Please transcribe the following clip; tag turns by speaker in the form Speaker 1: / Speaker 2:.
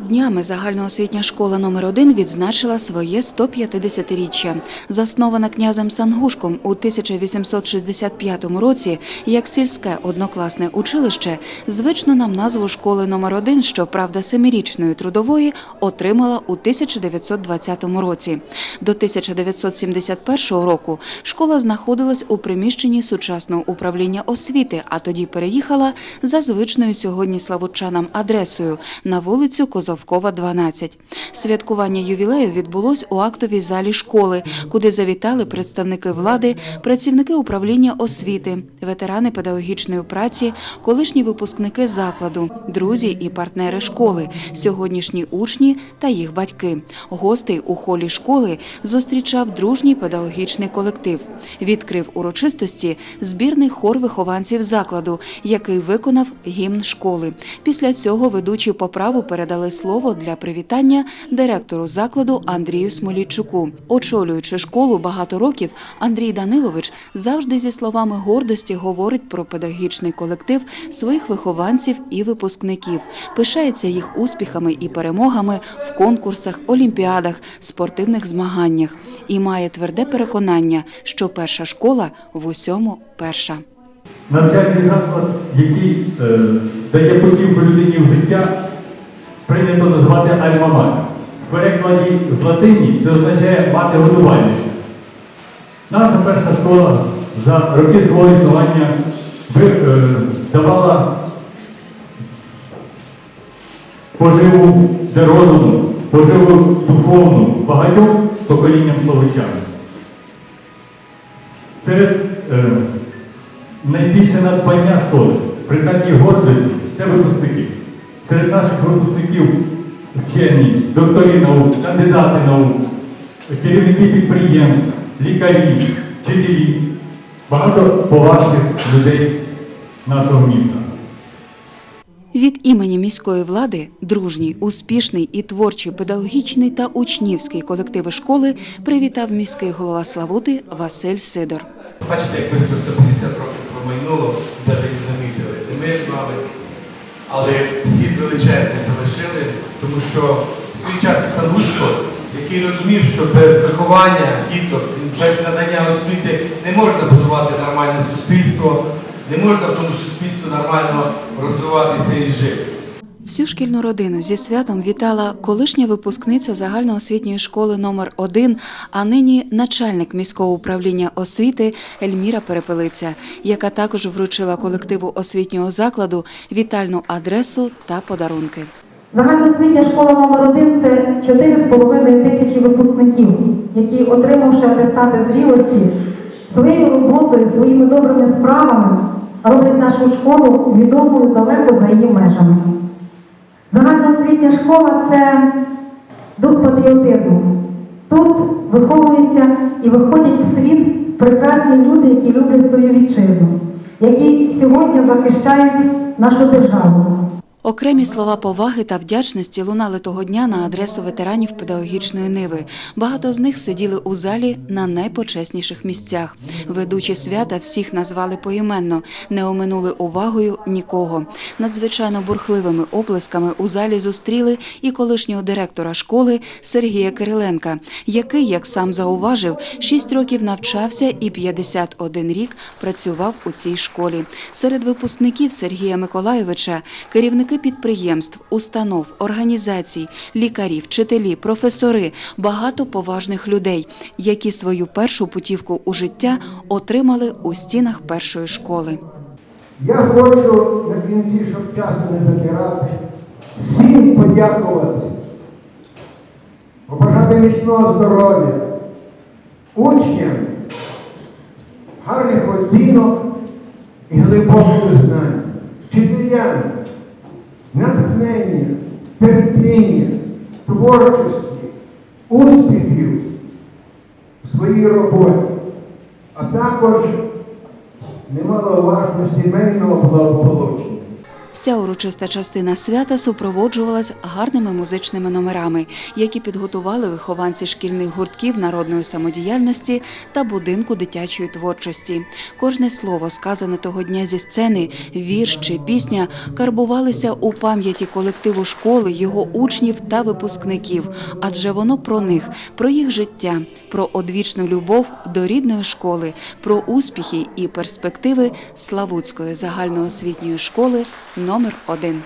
Speaker 1: Днями загальноосвітня школа номер 1 відзначила своє 150-річчя. Заснована князем Сангушком у 1865 році як сільське однокласне училище, звично нам назву школи номер 1 щоправда, семирічної трудової, отримала у 1920 році. До 1971 року школа знаходилась у приміщенні сучасного управління освіти, а тоді переїхала за звичною сьогодні славутчанам адресою на вулицю Козовкова, 12. Святкування ювілею відбулось у актовій залі школи, куди завітали представники влади, працівники управління освіти, ветерани педагогічної праці, колишні випускники закладу, друзі і партнери школи, сьогоднішні учні та їх батьки. Гостей у холі школи зустрічав дружній педагогічний колектив. Відкрив урочистості збірний хор вихованців закладу, який виконав гімн школи. Після цього ведучі по праву передали слово для привітання директору закладу Андрію Смолійчуку. Очолюючи школу багато років, Андрій Данилович завжди зі словами гордості говорить про педагогічний колектив своїх вихованців і випускників, пишається їх успіхами і перемогами в конкурсах, олімпіадах, спортивних змаганнях і має тверде переконання, що перша школа в усьому перша.
Speaker 2: Навчальний заклад, який е, дає путівку людині прийнято назвати альма-матер. В перекладі з латині це означає мати годувальницю. Наша перша школа за роки свого існування е, давала поживу для розуму, поживу духовну багатьом поколінням словичан. Серед е, найбільше надбання школи, прикладні гордості це випускники. Серед наших випускників вчені, докторі наук, кандидати наук, керівники підприємств, лікарі, вчителі, багато поважних людей нашого міста.
Speaker 1: Від імені міської влади дружній, успішний і творчий педагогічний та учнівський колективи школи привітав міський голова Славути Василь Сидор.
Speaker 3: Бачите, як близько 150 років промайнуло, навіть не замітили. І ми, мабуть, але слід величезний залишили, тому що в свій час і Сангушко, який розумів, що без виховання діток, без надання освіти не можна будувати нормальне суспільство, не можна в тому суспільстві нормально розвиватися і жити.
Speaker 1: Всю шкільну родину зі святом вітала колишня випускниця загальноосвітньої школи номер 1 а нині начальник міського управління освіти Ельміра Перепелиця, яка також вручила колективу освітнього закладу вітальну адресу та подарунки.
Speaker 4: Загальноосвітня школа номер 1 це 4,5 тисячі випускників, які, отримавши атестати зрілості, своєю роботою, своїми добрими справами роблять нашу школу відомою далеко за її межами. Загальноосвітня школа це дух патріотизму. Тут виховуються і виходять в світ прекрасні люди, які люблять свою вітчизну, які сьогодні захищають нашу державу.
Speaker 1: Окремі слова поваги та вдячності лунали того дня на адресу ветеранів педагогічної ниви. Багато з них сиділи у залі на найпочесніших місцях. Ведучі свята всіх назвали поіменно, не оминули увагою нікого. Надзвичайно бурхливими оплесками у залі зустріли і колишнього директора школи Сергія Кириленка, який, як сам зауважив, 6 років навчався і 51 рік працював у цій школі. Серед випускників Сергія Миколайовича керівники підприємств, установ, організацій, лікарі, вчителі, професори, багато поважних людей, які свою першу путівку у життя отримали у стінах першої школи.
Speaker 5: Я хочу на кінці, щоб часу не забирати, всім подякувати, побажати міцного здоров'я, учням, гарних оцінок і глибоких знань, вчителям, натхнення, терпіння, творчості, успіхів в своїй роботі, а також немаловажно сімейного благополуччя.
Speaker 1: Вся урочиста частина свята супроводжувалась гарними музичними номерами, які підготували вихованці шкільних гуртків народної самодіяльності та будинку дитячої творчості. Кожне слово, сказане того дня зі сцени, вірш чи пісня, карбувалися у пам'яті колективу школи, його учнів та випускників, адже воно про них, про їх життя, про одвічну любов до рідної школи, про успіхи і перспективи Славутської загальноосвітньої школи номер 1